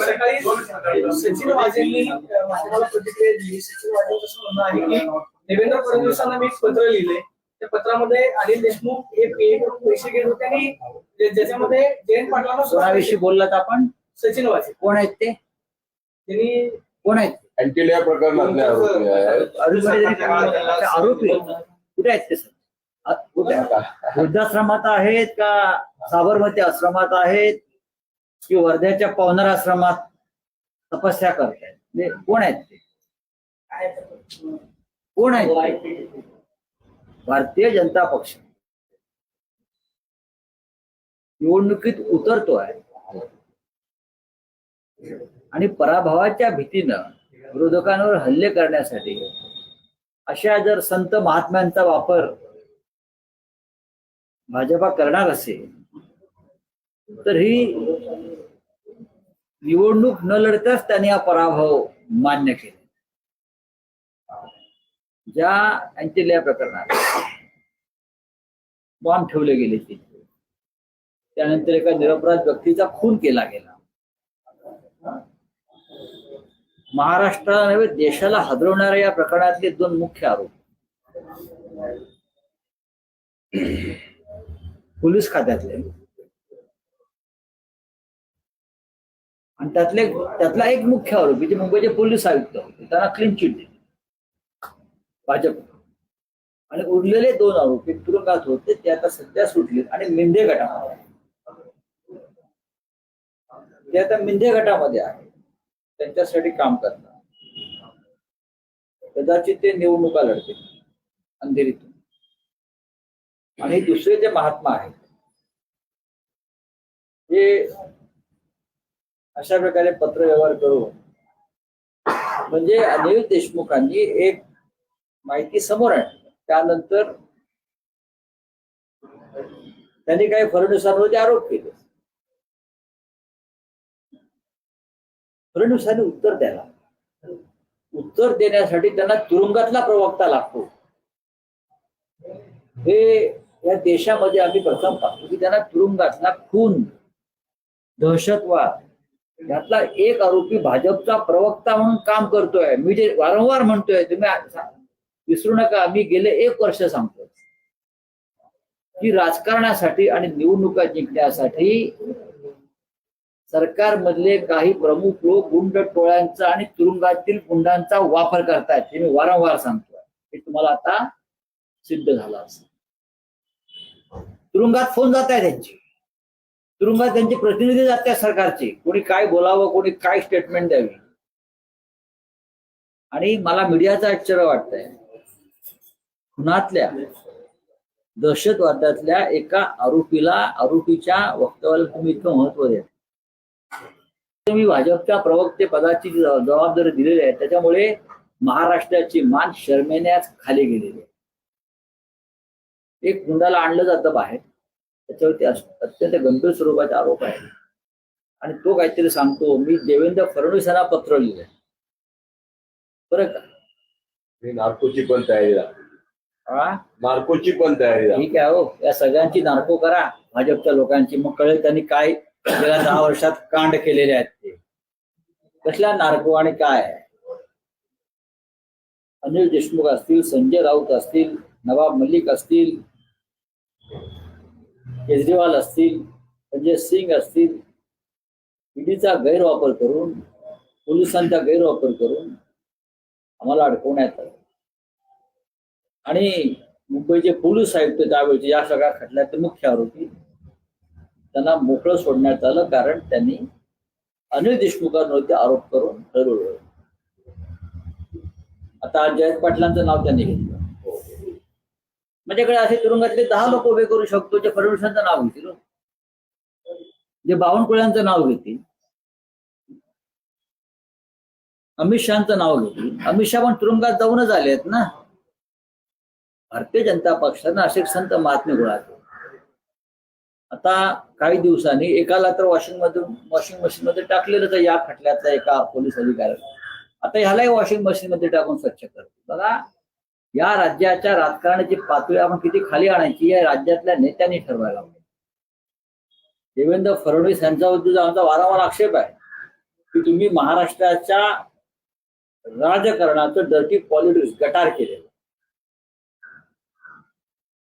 सकाळी सचिन वाजेंनी अं, माध्यमाला प्रतिक्रिया दिली सचिन वाजेंचं असं म्हणणं आहे की देवेंद्र फडणवीसांना मी एक पत्र लिहिलंय त्या पत्रामध्ये अनिल देशमुख हे PA कडून पैसे घेत होते आणि ज्या- ज्याच्यामध्ये जयंत पाटलांना कोणाविषयी बोललात आपण सचिन वाजे कोण आहेत ते त्यांनी कोण आहेत अँटिलिया प्रकरणातले आरोपी आहेत आरोपी आरोपी कुठे आहेत ते सर वृद्धाश्रमात आहेत का? साबरमती आश्रमात आहेत? की वर्ध्याच्या पवनार आश्रमात तपस्या करतायत? आहेत कोण आहेत ते? कोण आहेत भारतीय जनता पक्ष. निवडणुकीत उतरतो आहे आणि पराभवाच्या भीतीनं विरोधकांवर हल्ले करण्यासाठी अशा जर संत महात्म्यांचा वापर भाजपा करणार असेल तर ही निवडणूक न लढताच त्यांनी हा पराभव मान्य केला. ज्या अँटेलिया प्रकरणात बॉम्ब ठेवले गेले ते त्यानंतर एका निरपराध व्यक्तीचा खून केला गेला. महाराष्ट्राला नव्हे देशाला हदरवणाऱ्या या प्रकरणातले दोन मुख्य आरोप. पोलीस खात्यातले. आणि त्यातले त्यातला एक मुख्य आरोपी जे मुंबईचे पोलीस आयुक्त होते त्यांना क्लीन चिट दिली भाजप. आणि उरलेले दोन आरोपी तुरुंगात होते ते आता सध्या सुटले आणि मिंदे गटामध्ये ते आता मिंदे गटामध्ये आहे त्यांच्यासाठी काम करतात. कदाचित ते निवडणुका लढतील. अंधेरीत आणि दुसरे जे महात्मा आहेत हे अशा प्रकारे पत्रव्यवहार करून म्हणजे अनिल देशमुखांनी एक माहिती समोर आणली. त्यानंतर त्यांनी काही फडणवीसांवरती आरोप केले. फडणवीसांनी उत्तर द्यायला. उत्तर देण्यासाठी त्यांना तुरुंगातला प्रवक्ता लागतो. हे या देशामध्ये आम्ही प्रथम पाहतो की त्यांना तुरुंगातला खून दहशतवाद. यातला एक आरोपी भाजपचा प्रवक्ता म्हणून काम करतोय. मी जे वारंवार म्हणतोय तुम्ही विसरू नका आम्ही गेले एक वर्ष सांगतोय. की राजकारणासाठी आणि निवडणुका जिंकण्यासाठी सरकारमधले काही प्रमुख लोक गुंड टोळ्यांचा आणि तुरुंगातील गुंडांचा वापर करतायत हे मी वारंवार सांगतोय. हे तुम्हाला आता सिद्ध झालं असेल. तुरुंगात फोन जात आहे त्यांची. तुरुंगात त्यांचे प्रतिनिधी जात आहेत सरकारचे. कोणी काय बोलावं कोणी काय स्टेटमेंट द्यावी. आणि मला मीडियाचं आश्चर्य वाटतंय. खुनातल्या दहशतवादातल्या एका आरोपीला आरोपीच्या वक्तव्याला तुम्ही इतकं महत्त्व द्या तुम्ही भाजपच्या प्रवक्ते पदाची जबाबदारी दिलेली आहे. त्याच्यामुळे महाराष्ट्राची मान शर्मेण्यास खाली गेलेली आहे. एक गुंडाला आणलं जातं बाहेर. त्याच्यावरती अत्यंत गंभीर स्वरूपाचे आरोप आहे. आणि तो काहीतरी सांगतो मी देवेंद्र फडणवीस यांना पत्र लिहिलंय. बरं का? नार्कोची पण तयारी हा? नार्कोची पण तयारी ठीक आहे हो. या सगळ्यांची नार्को करा. भाजपच्या लोकांची. मग कळेल त्यांनी काय गेल्या दहा वर्षात कांड केलेले आहेत ते. कसल्या नार्को आणि काय? आहे अनिल देशमुख असतील संजय राऊत असतील नवाब मलिक असतील केजरीवाल असतील संजय सिंग असतील ईडीचा गैरवापर करून पोलिसांचा गैरवापर करून आम्हाला अडकवण्यात आलं. आणि मुंबईचे पोलीस आयुक्त त्यावेळेचे या सगळ्या खटल्याचे मुख्य आरोपी त्यांना मोकळं सोडण्यात आलं कारण त्यांनी अनिल देशमुखांवरती आरोप करून ठरवलं आता जयंत पाटलांचं नाव त्यांनी घेतलं. माझ्याकडे असे तुरुंगातले दहा लोक उभे करू शकतो जे फडणवीसांचं नाव घेतील हो. जे बावनकुळ्यांचं नाव घेतील. अमित शहाचं नाव घेतील. अमित शहा पण तुरुंगात जाऊनच आले आहेत ना. भारतीय जनता पक्षानं असे संत महात्मे गोळा आता काही दिवसांनी एकाला तर वॉशिंग मधून वॉशिंग मशीन मध्ये टाकलेलं तर या खटल्यातला एका पोलीस अधिकाऱ्याला आता ह्यालाही वॉशिंग मशीन मध्ये टाकून स्वच्छ करतो बघा या राज्याच्या राजकारणाची पातळी आपण किती खाली आणायची या राज्यातल्या नेत्यांनी ठरवायला हवं. देवेंद्र फडणवीस यांच्याबद्दल आमचा वारंवार आक्षेप आहे की तुम्ही महाराष्ट्राच्या राजकारणाचं डर्टी पॉलिटिक्स गटार केलेलं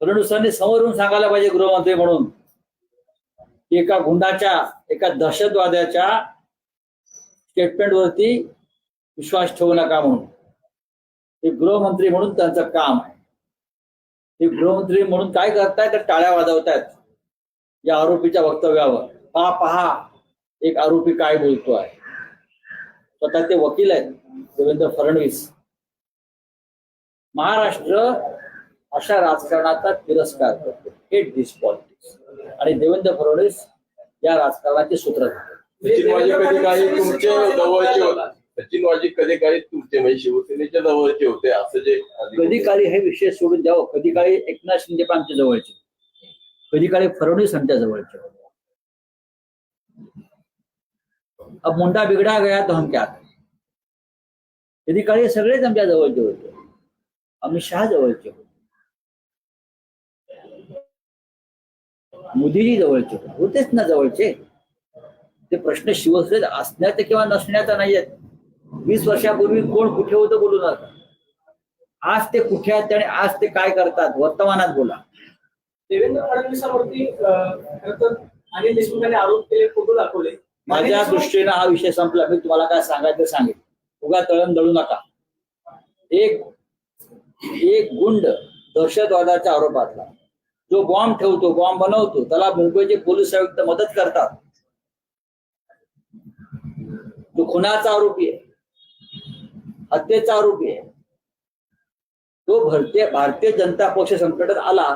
फडणवीसांनी समोरून सांगायला पाहिजे गृहमंत्री म्हणून की एका गुंडाच्या एका दहशतवाद्याच्या स्टेटमेंटवरती विश्वास ठेवू नका म्हणून. हे गृहमंत्री म्हणून त्यांचं काम आहे. हे गृहमंत्री म्हणून काय करतायत तर टाळ्या वाजवतायत. या आरोपीच्या वक्तव्यावर. पहा पहा एक आरोपी काय बोलतो आहे. स्वतः ते वकील आहेत देवेंद्र फडणवीस. महाराष्ट्र अशा राजकारणाचा तिरस्कार करतो. हे दिस पॉलिटिक्स आणि देवेंद्र फडणवीस या राजकारणाचे सूत्र सचिन वाजे कधी काही तुमचे म्हणजे शिवसेनेच्या जवळचे होते असं जे कधी काळी हे विषय सोडून द्यावं कधी काळी एकनाथ शिंदे पण आमच्या जवळचे. कधी काळी फडणवीस आमच्या जवळचे. अब मुंडा बिगडा गया तो हम क्या? कधी काळी सगळेच आमच्या जवळचे होते. अमित शहा जवळचे होते. मोदीजी जवळचे होते. होतेच ना जवळचे. ते प्रश्न शिवसेनेत असण्याचा किंवा नसण्याचा नाही आहेत वीस वर्षापूर्वी कोण कुठे होतं बोलू नका आज ते कुठे आहेत आणि आज ते काय करतात वर्तमानात बोला. देवेंद्र फडणवीसांवरती अनिल देशमुखांनी आरोप केले फोटो दाखवले. माझ्या दृष्टीनं हा विषय संपला. मी तुम्हाला काय सांगायचं सांगेल उगा तळण दळू नका. एक एक गुंड दहशतवादाच्या आरोपातला. जो बॉम्ब ठेवतो बॉम्ब बनवतो त्याला मुंबईचे पोलीस आयुक्त मदत करतात. तो खुनाचा आरोपी आहे. हत्येचा आरोपी आहे. तो भारतीय भारतीय जनता पक्ष संकटात आला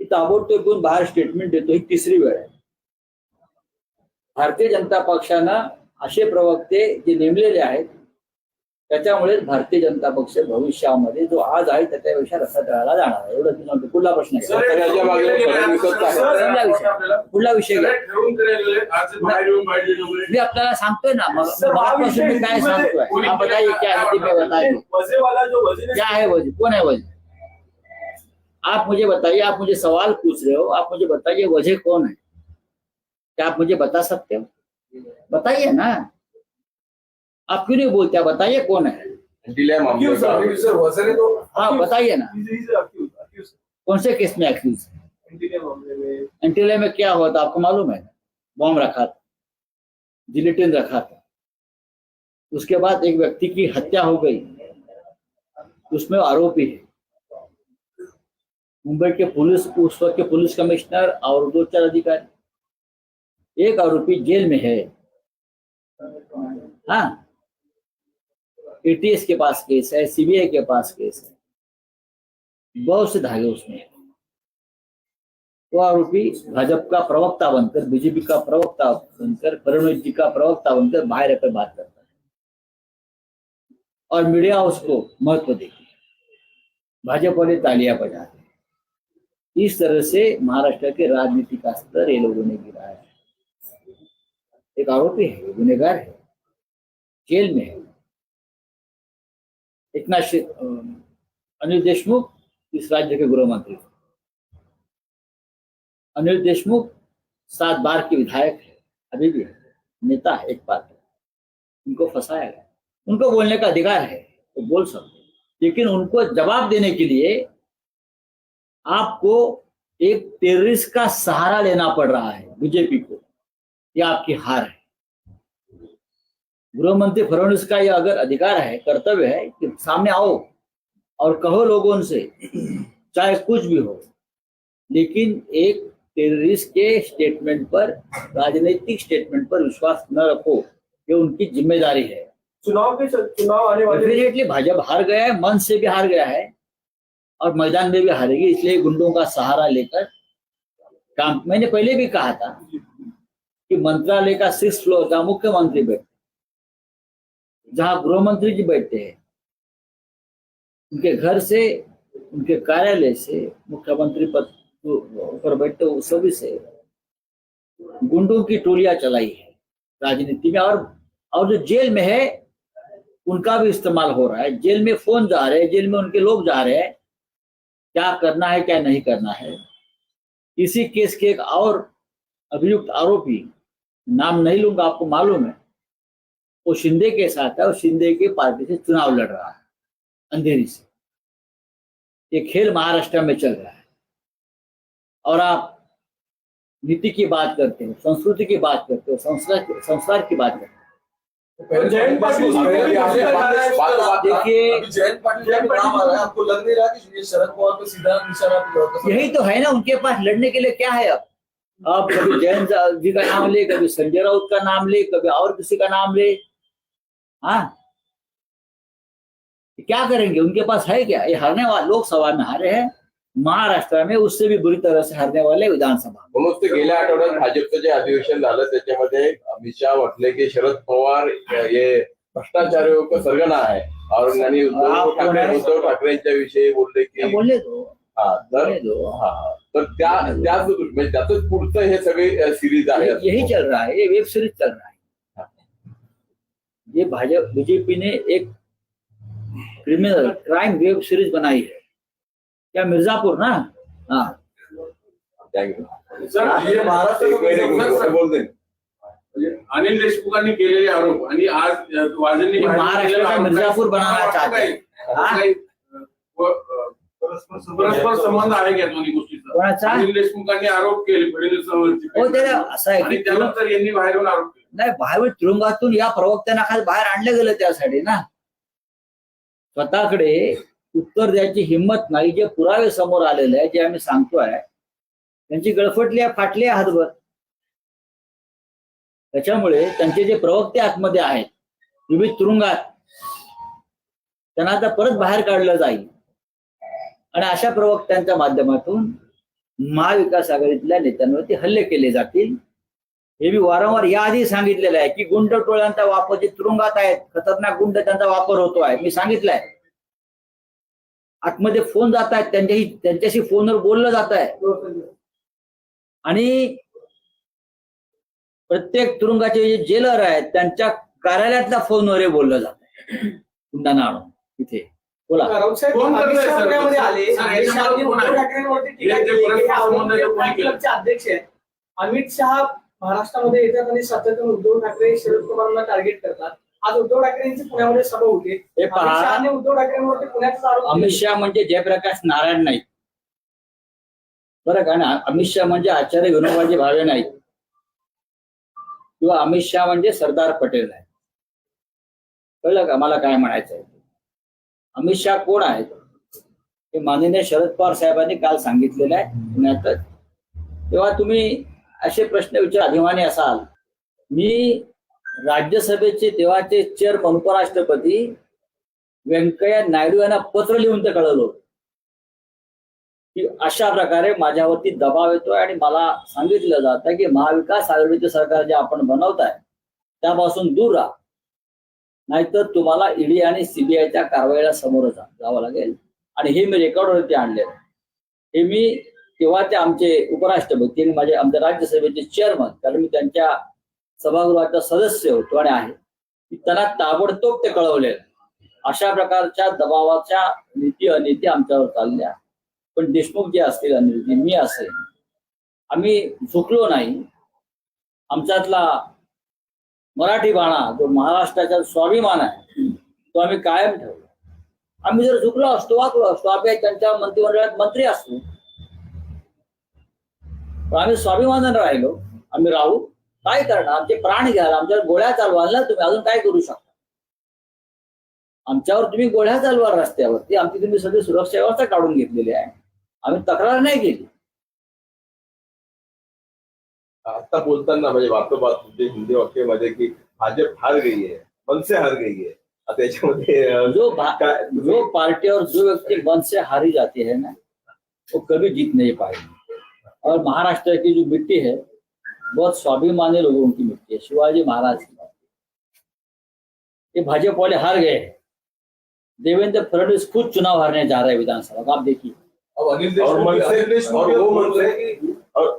की ताबडतोब येऊन बाहेर स्टेटमेंट देतो ही तिसरी वेळ आहे. भारतीय जनता पक्षानं असे प्रवक्ते जे नेमलेले आहेत त्याच्यामुळेच भारतीय जनता पक्ष भविष्यामध्ये जो आज आहे त्याच्यापेक्षा रसातळाला जाणार आहे. एवढं तुम्हाला पुढला प्रश्न आहे. आहे. पुढला विषय. मी आपल्याला सांगतोय ना मी विषय काय हिंदीमध्ये सांगतोय? कोणी हा बताइए क्या है हिंदी में बताइए वजेवाला जो वजीर क्या है वजह कौन है वजह आप मुझे बताइए आप मुझे सवाल पूछ रहे हो आप मुझे बताइए वजह कौन है? क्या आप मुझे बता सकते हो? बताइए ना। आप क्यों नहीं बोलते? आप बताइए कौन है? तो हाँ। बताइए ना। कौन से केस में एक्यूज मामले एंटीले में क्या हुआ था? आपको मालूम है? बॉम्ब रखा था। जिलेटिन रखा था। उसके बाद एक व्यक्ति की हत्या हो गई। उसमें आरोपी है। मुंबई के पुलिस उस वक्त के पुलिस कमिश्नर और दो चार अधिकारी। एक आरोपी जेल में है। हाँ। एटीएस के पास केस है सीबीआई के पास केस है। बहुत से धागे उसमें। वो आरोपी भाजपा का प्रवक्ता बनकर बीजेपी का प्रवक्ता बनकर फडणवीस जी का प्रवक्ता बनकर बाहर आकर बात करता है। और मीडिया उसको महत्व देती है। भाजपा वाले तालियाँ बजाते इस तरह से महाराष्ट्र के राजनीति का स्तर ये लोगों ने गिराया है। एक आरोपी है गुनेगार है। जेल में है। एकनाथ शि- अं, अनिल देशमुख इस राज्य के गृह मंत्री। अनिल देशमुख सात बार के विधायक है अभी भी है नेता है एक बार उनको फंसाया गया। उनको बोलने का अधिकार है वो तो बोल सकते लेकिन उनको जवाब देने के लिए आपको एक टेररिस्ट का सहारा लेना पड़ रहा है बीजेपी को। यह आपकी हार है। गृह मंत्री फडणवीस का यह अगर अधिकार है कर्तव्य है कि सामने आओ और कहो लोगों से चाहे कुछ भी हो लेकिन एक टेररिस्ट के स्टेटमेंट पर राजनीतिक स्टेटमेंट पर विश्वास न रखो ये उनकी ज़िम्मेदारी है। चुनाव के चुनाव आने वाले डेफिनेटली भाजपा हार गया है मन से भी हार गया है और मैदान में भी हारेगी इसलिए गुंडों का सहारा लेकर काम मैंने पहले भी कहा था कि मंत्रालय का सिक्स फ्लोर जहाँ मुख्यमंत्री बैठते जहाँ गृह मंत्री जी बैठते हैं उनके घर से उनके कार्यालय से मुख्यमंत्री पद पर बैठते हैं, उस सभी से गुंडों की टोलियाँ चलाई है राजनीति में। और और जो जेल में है उनका भी इस्तेमाल हो रहा है। जेल में फ़ोन जा रहे हैं जेल में उनके लोग जा रहे हैं क्या करना है क्या नहीं करना है। इसी केस के एक और अभियुक्त आरोपी नाम नहीं लूँगा आपको मालूम है वो शिंदे के साथ है और शिंदे के पार्टी से चुनाव लड़ रहा है अंधेरी से। ये खेल महाराष्ट्र में चल रहा है। और आप नीति की बात करते हो संस्कृति की बात करते हो संस्कार संस्कार की बात करते हो। जयंत पाटिल पहले आपने बात- बात- बात- देखिए अभी पाटिल का भी नाम आ रहा है आपको लग नहीं रहा कि ये शरद पवार पे सीधा यही तो है ना उनके पास लड़ने के लिए क्या है अब? अब कभी जयंत जी का नाम ले कभी संजय राउत का नाम ले कभी और किसी का नाम ले। हाँ? क्या करेंगे? उनके पास है क्या? ये हारने वाले लोकसभा में हारे हैं। महाराष्ट्र में उससे भी बुरी तरह से हारने वाले विधानसभा म्हणूनच ते गेल्या आठवड्यात भाजपचं जे अधिवेशन झालं त्याच्यामध्ये अमित शहा म्हटले की शरद पवार हे भ्रष्टाचारियों का सरगना आहे. और उद्धव ठाकरे? उद्धव ठाकरेंच्या विषयी बोलले की बोलने दो हा तर हा त्या त्याच म्हणजे त्याच पुढचं हे सगळे सिरीज आहे. यही चल रहा है. ये वेब सीरीज चल रहा है. ये भाजपा बीजेपी ने एक क्रिमिनल क्राइम वेब सीरीज़ बनाई है। क्या मिर्जापुर ना? हाँ. अनिल देशमुखांनी केलेले आरोप आणि आज वाजेंनी महाराष्ट्राचा मिर्जापूर बनाना चाहते हैं. परस्पर संबंध आहे का दोन्ही गोष्टीचा? अनिल देशमुखांनी आरोप केले असं आहे त्यानंतर यांनी बाहेरून आरोप केले नाही बाहेर तुरुंगातून या प्रवक्त्यांना खास बाहेर आणलं गेलं त्यासाठी ना. स्वतःकडे उत्तर द्यायची हिंमत नाही जे पुरावे समोर आलेले आहे जे आम्ही सांगतोय त्यांची गळफटली आहे फाटली आहे हातभर त्याच्यामुळे त्यांचे जे प्रवक्ते आतमध्ये आहेत विविध तुरुंगात त्यांना आता परत बाहेर काढलं जाईल. आणि अशा प्रवक्त्यांच्या माध्यमातून महाविकास आघाडीतल्या नेत्यांवरती हल्ले केले जातील. हे मी वारंवार याआधी सांगितलेलं आहे की गुंड टोळ्यांचा वापर जे तुरुंगात आहेत खतरनाक गुंड त्यांचा वापर होतो आहे. मी सांगितलंय. आतमध्ये फोन जात आहेत त्यांच्याशी त्यांच्याशी फोनवर बोललं जात आहे. आणि प्रत्येक तुरुंगाचे जे जेलर आहेत त्यांच्या कार्यालयातल्या फोनवर हे बोललं जात आहे. गुंडांना आणून. तिथे बोला. अमित शहा महाराष्ट्रामध्ये येतात आणि सातत्याने उद्धव ठाकरे शरद पवारांना टार्गेट करतात. आज उद्धव ठाकरेंची पुण्यामध्ये सभा होती. हे अमित पहा शहाने उद्धव ठाकरेंवरती पुण्याचा आरोप अमित केला. शहा म्हणजे जयप्रकाश नारायण नाही बरं का ना? अमित शहा म्हणजे आचार्य विनोबाजी भावे नाही किंवा अमित शहा म्हणजे सरदार पटेल नाही कळलं का मला काय म्हणायचं आहे अमित शहा कोण आहेत? हे माननीय शरद पवार साहेबांनी काल सांगितलेलं आहे पुण्यातच. तेव्हा तुम्ही असे प्रश्न विचार अभिमानी असाल. मी राज्यसभेचे तेव्हाचे चेअर उपराष्ट्रपती व्यंकय्या नायडू यांना पत्र लिहून ते कळवलं. की अशा प्रकारे माझ्यावरती दबाव येतोय आणि मला सांगितलं जातं की महाविकास आघाडीचे सरकार जे आपण बनवताय त्यापासून दूर राहा. नाहीतर तुम्हाला ईडी आणि सीबीआयच्या कारवाईला समोर जा जावं लागेल. आणि हे मी रेकॉर्डवरती आणले हे मी तेव्हा ते आमचे उपराष्ट्रपती आणि माझे आमच्या राज्यसभेचे चेअरमन कारण मी त्यांच्या सभागृहाचा सदस्य होतो आणि आहे. त्यांना ताबडतोब ते कळवलेलं अशा प्रकारच्या दबावाच्या नीती अनिती आमच्यावर चालल्या. पण देशमुख जे असतील अनिलजी मी असेल आम्ही झुकलो नाही. आमच्यातला मराठी बाणा जो महाराष्ट्राचा स्वाभिमान आहे तो आम्ही कायम ठेवला. आम्ही जर झुकलो असतो वाकलो असतो आम्ही त्यांच्या मंत्रिमंडळात मंत्री असतो पण आम्ही स्वाभिमानानं राहिलो. आम्ही राहू. काय करणार? आमचे प्राण घ्याल आमच्यावर गोळ्या चालवाल ना तुम्ही अजून काय करू शकता? आमच्यावर तुम्ही गोळ्या चालवाल रस्त्यावरती. आमची तुम्ही सगळी सुरक्षा व्यवस्था काढून घेतलेली आहे. आम्ही तक्रार नाही केली. आता बोलताना म्हणजे वार्ताबात तुमचे हिंदी वाक्यामध्ये की भाजप हार गई है मनसे हार गई है आता जो जो पार्टी और जो व्यक्ति मन से हारी जाती है ना वो कभी जीत नहीं पाएगी और महाराष्ट्र की जो मिट्टी है बहुत स्वाभिमानी लोगों की मिट्टी है शिवाजी महाराज की मिट्टी ये भाजपा वाले हार गए। देवेंद्र फडणवीस खुद चुनाव हारने जा रहे हैं विधानसभा आप देखिए।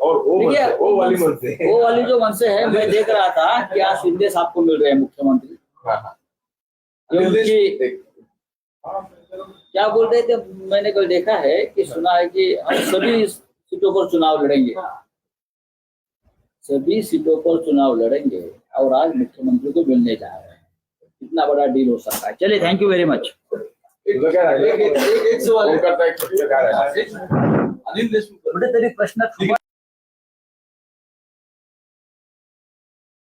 और वो हैं वाली मनसे वो वाली जो मनसे है मैं देख रहा था कि आज शिंदे साहब को मिल रहे हैं मुख्यमंत्री। हाँ, हाँ. एक- क्या बोल रहे थे? मैंने कल देखा है कि सुना है कि हम सभी सीटों पर चुनाव लड़ेंगे सभी सीटों पर चुनाव लड़ेंगे और आज मुख्यमंत्री को मिलने जा रहे हैं इतना बड़ा डील हो सकता है चलिए थैंक यू वेरी मच कुठेतरी प्रश्न